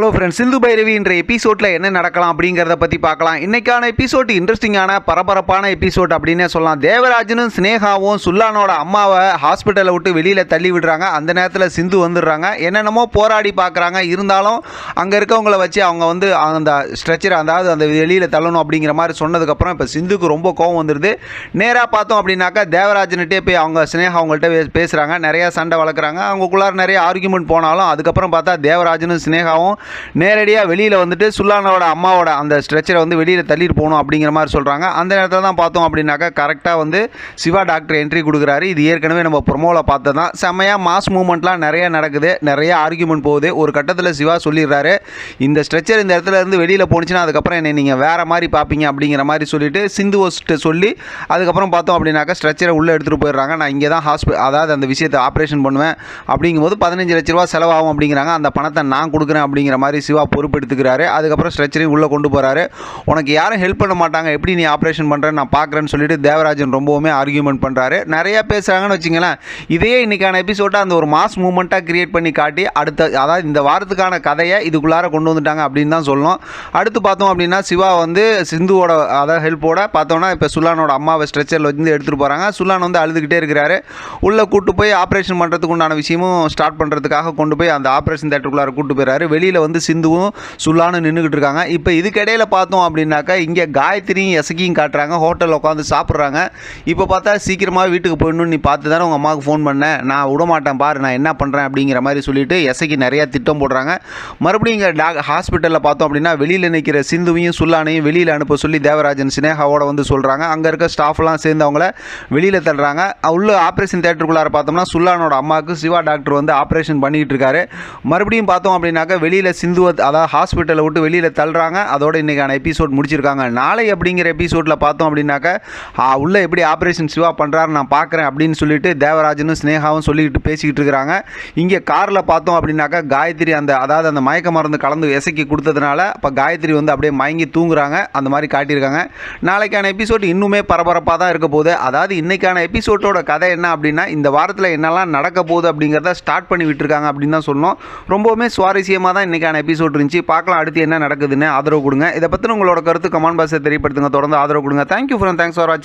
Hello friends Sindhu Bhairavi என்ற எபிசோடில் என்ன நடக்கலாம் அப்படிங்கிறத பற்றி பார்க்கலாம். இன்னைக்கான எபிசோட் இன்ட்ரெஸ்டிங்கான பரபரப்பான எபிசோட் அப்படின்னே சொல்லலாம். தேவராஜனும் ஸ்னேகாவும் சுல்லானோட அம்மாவை ஹாஸ்பிட்டலை விட்டு வெளியில் தள்ளி விடுறாங்க. அந்த நேரத்தில் சிந்து வந்துடுறாங்க. என்னென்னமோ போராடி பார்க்குறாங்க. இருந்தாலும் அங்கே இருக்கவங்கள வச்சு அவங்க வந்து அந்த ஸ்ட்ரெச்சர் அதாவது அந்த வெளியில் தள்ளணும் அப்படிங்கிற மாதிரி சொன்னதுக்கப்புறம் இப்போ சிந்துக்கு ரொம்ப கோவம் வந்துடுது நேராக பார்த்தோம் அப்படின்னாக்கா தேவராஜன்கிட்டே போய் அவங்க ஸ்னேகா அவங்கள்ட்ட பே- பேசுகிறாங்க நிறையா சண்டை வளர்க்குறாங்க. அவங்களுக்குள்ளார நிறைய ஆர்குமெண்ட் போனாலும் அதுக்கப்புறம் பார்த்தா தேவராஜனும் ஸ்னேகாவும் நேரடியாக வெளியில் வந்துட்டு சுல்லானோட அம்மாவோட அந்த ஸ்ட்ரெச்சரை வந்து வெளியில் தள்ளிட்டு போகணும் அப்படிங்கிற மாதிரி சொல்கிறாங்க அந்த நேரத்தில் தான் பார்த்தோம் அப்படின்னாக்கா கரெக்டாக வந்து சிவா டாக்டர் என்ட்ரி கொடுக்குறாரு. இது ஏற்கனவே நம்ம ப்ரொமோவில் பார்த்தது தான். செம்மையாக மாஸ் மூமெண்ட்லாம் நிறைய நடக்குது. நிறைய ஆர்குமெண்ட் போகுது. ஒரு கட்டத்தில் சிவா சொல்லிடுறாரு இந்த ஸ்ட்ரெச்சர் இந்த இடத்துல இருந்து வெளியில் போணுச்சுன்னா அதுக்கப்புறம் என்னை நீங்கள் வேறு மாதிரி பார்ப்பீங்க அப்படிங்கிற மாதிரி சொல்லிட்டு சிந்து ஹோஸ்ட்டு சொல்லி அதுக்கப்புறம் பார்த்தோம் அப்படின்னாக்கா ஸ்ட்ரெச்சரை உள்ளே எடுத்துகிட்டு போயிடுறாங்க. நான் இங்கே தான் ஹாஸ்பிட்டல் அதாவது அந்த விஷயத்தை ஆப்ரேஷன் பண்ணுவேன் அப்படிங்கும்போது பதினஞ்சு லட்ச ரூபா செலவாகும் அப்படிங்கிறாங்க. அந்த பணத்தை நான் கொடுக்குறேன் அப்படிங்கிற மாதிரி சிவா பொறுப்பெடுத்துக்கிறாரு. அதுக்கப்புறம் ஸ்ட்ரெச்சரையும் உள்ளே கொண்டு போகிறாரு உனக்கு யாரும் ஹெல்ப் பண்ண மாட்டாங்க. எப்படி நீ ஆப்ரேஷன் பண்ணுறேன்னு நான் பார்க்குறேன்னு சொல்லிட்டு தேவராஜன் ரொம்பவுமே ஆர்கியூமெண்ட் பண்ணுறாரு நிறையா பேசுகிறாங்கன்னு வச்சுங்களேன். இதையே இன்றைக்கான எபிசோட்டாக அந்த ஒரு மாஸ் மூமெண்ட்டாக கிரியேட் பண்ணி காட்டி அடுத்த அதாவது இந்த வாரத்துக்கான கதையை இதுக்குள்ளார கொண்டு வந்துட்டாங்க அப்படின்னு தான் சொல்லணும். அடுத்து பார்த்தோம் அப்படின்னா சிவா வந்து சிந்துவோட அதாவது ஹெல்ப்போட பார்த்தோன்னா இப்போ சுல்லானோட அம்மாவை ஸ்ட்ரெச்சரில் வந்து எடுத்துகிட்டு போகிறாங்க சுல்லான் வந்து அழுதுகிட்டே இருக்கிறாரு. உள்ளே கூட்டு போய் ஆப்ரேஷன் பண்ணுறதுக்கு உண்டான விஷயமும் ஸ்டார்ட் பண்ணுறதுக்காக கொண்டு போய் அந்த ஆப்ரேஷன் தேட்டருக்குள்ளார கூட்டு போயிறாரு. வெளியில் வந்து சிந்துவும் சுல்லான்னு நின்றுக்கிட்டு இருக்காங்க. இப்போ இதுக்கிடையில் பார்த்தோம் அப்படின்னாக்கா இங்கே காயத்ரியும் எசக்கியும் காட்டுறாங்க. ஹோட்டலில் உட்காந்து சாப்பிட்றாங்க. இப்போ பார்த்தா சீக்கிரமாக வீட்டுக்கு போயிடணும்னு நீ பார்த்து தானே உங்கள் அம்மாவுக்கு ஃபோன் பண்ணேன் நான் விட மாட்டேன் பாரு நான் என்ன பண்ணுறேன் அப்படிங்கிற மாதிரி சொல்லிட்டு எசக்கி நிறையா திட்டம் போடுறாங்க. மறுபடியும் இங்கே டாக் ஹாஸ்பிட்டலில் பார்த்தோம் அப்படின்னா வெளியில் நிற்கிற சிந்துவையும் சுல்லானையும் வெளியில் அனுப்ப சொல்லி தேவராஜன் சினேகாவோட வந்து சொல்கிறாங்க அங்கே இருக்க ஸ்டாஃப்லாம் சேர்ந்து அவங்கள வெளியில் தள்ளுறாங்க. உள்ள ஆப்ரேஷன் தேட்டருக்குள்ளார பார்த்தோம்னா சுல்லானோட அம்மாவுக்கு சிவா டாக்டர் வந்து ஆப்ரேஷன் பண்ணிக்கிட்டு இருக்காரு. மறுபடியும் பார்த்தோம் அப்படின்னாக்கா வெளியில் சிந்துவை அதாவது ஹாஸ்பிட்டலை விட்டு வெளியில் தள்ளுறாங்க. அதோட இன்றைக்கான எபிசோட் முடிச்சிருக்காங்க. நாளை அப்படிங்கிற எபிசோடில் பார்த்தோம் அப்படின்னாக்கா உள்ளே எப்படி ஆப்ரேஷன் சிவா பண்ணுறாரு நான் பார்க்குறேன் அப்படின்னு சொல்லிட்டு தேவராஜனும் ஸ்னேகாவும் சொல்லிக்கிட்டு பேசிக்கிட்டு இருக்கிறாங்க. இங்கே காரில் பார்த்தோம் அப்படின்னாக்கா காயத்ரி அந்த அதாவது அந்த மயக்க மருந்து கலந்து இசைக்கு கொடுத்ததுனால இப்போ காயத்ரி வந்து அப்படியே மயங்கி தூங்குறாங்க. அந்த மாதிரி காட்டியிருக்காங்க. நாளைக்கான எபிசோட் இன்னுமே பரபரப்பாக தான் இருக்க போகுது. அதாவது இன்னைக்கான எபிசோட்டோட கதை என்ன அப்படின்னா இந்த வாரத்தில் என்னெல்லாம் நடக்க போகுது அப்படிங்கிறத ஸ்டார்ட் பண்ணி விட்டுருக்காங்க அப்படின்னு தான் சொல்லணும். ரொம்பவுமே சுவாரஸ்யமாக தான் இன்னைக்கான எபிசோட் இருந்துச்சு. பார்க்கலாம் அடுத்து என்ன நடக்குதுன்னு ஆதரவு கொடுங்க. இதை பற்றின உங்களோட கருத்து கமெண்ட் பாக்ஸை தெரியப்படுத்துங்க. தொடர்ந்து ஆதரவு கொடுங்க. தேங்க்யூ ஃப்ரெண்ட் தேங்க்ஸ் ஃபார் வாட்சிங்